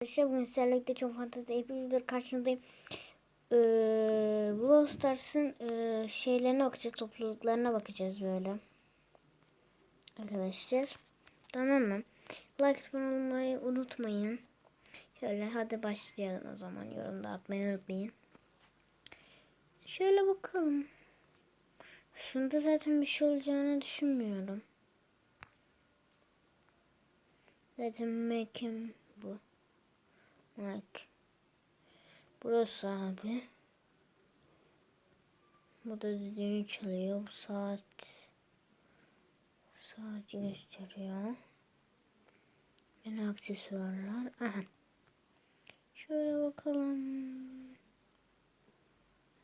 Arkadaşlar bugün sizlerle çok fantastik episodur karşınızdayım. Ee, Brawl Stars'ın e, şeylerine bakacağız, topluluklarına bakacağız böyle. Arkadaşlar. Tamam mı? Like olmayı unutmayın. Şöyle hadi başlayalım o zaman. Yorumda atmayı unutmayın. Şöyle bakalım. Şunda zaten bir şey olacağını düşünmüyorum. Zaten mekan bu. Bak. Burası abi. Bu da düdüğünü çalıyor. Bu saat saati gösteriyor. Yine aksesuarlar. Aha. Şöyle bakalım.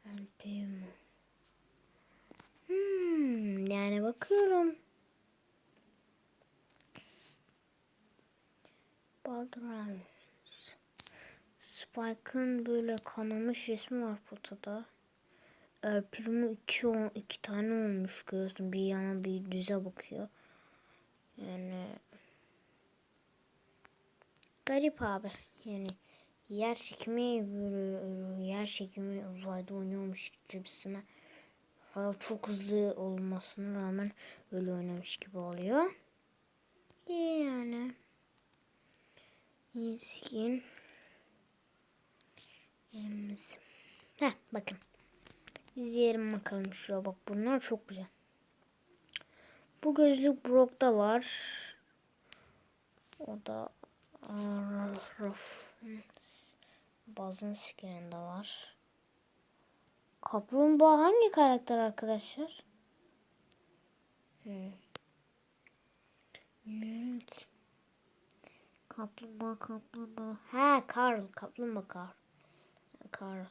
El Primo. Hmm, yani bakıyorum. Background. Spike'ın böyle kanamış resmi var fotoda. El Primo iki, o- iki tane olmuş görüyorsun. Bir yana bir düze bakıyor. Yani garip abi. Yani yer çekimi böyle yer çekimi uzayda oynuyormuş gibisine. Çok hızlı olmasına rağmen öyle oynamış gibi oluyor. Yani. Skin. Elimiz. Heh bakın. İzleyelim bakalım şuraya bak bunlar çok güzel. Bu gözlük Brock'ta var. O da Araf. Bazın skininde var. Kaplumbağa hangi karakter arkadaşlar? Hmm. Ki. Kaplumbağa kaplumbağa. Ha Carl. Kaplumbağa Carl. Carl.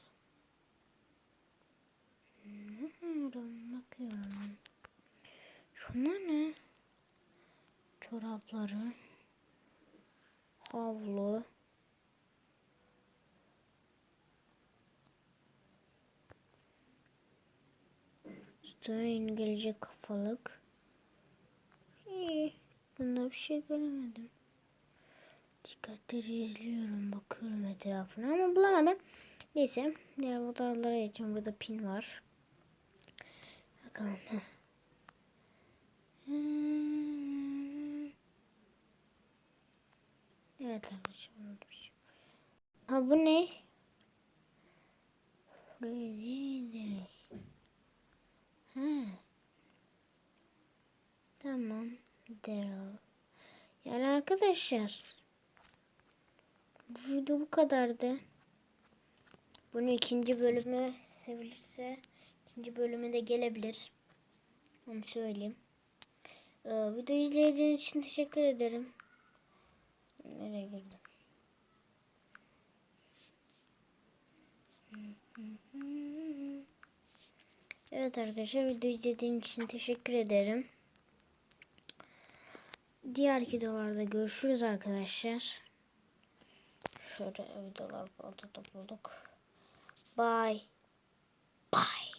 Bakıyorum, bakıyorum. Şunlar ne? Çorapları. Havlu. Üstüne İngilizce kafalık. İyi. Bunda bir şey göremedim. Dikkatleri izliyorum. Bakıyorum etrafına ama bulamadım. Neyse. Diğer fotoğraflara geçiyorum. Burada pin var. Bakalım. Hmm. Evet arkadaşlar. Ha bu ne? Ha. Tamam. Daryl. Yani arkadaşlar. Bu video bu kadardı. Bunun ikinci bölümü sevilirse ikinci bölümü de gelebilir. Onu söyleyeyim. Ee, video izlediğiniz için teşekkür ederim. Nereye girdim? Evet arkadaşlar video izlediğiniz için teşekkür ederim. Diğer videolarda görüşürüz arkadaşlar. Şöyle videolar burada da bulduk. Bye. Bye.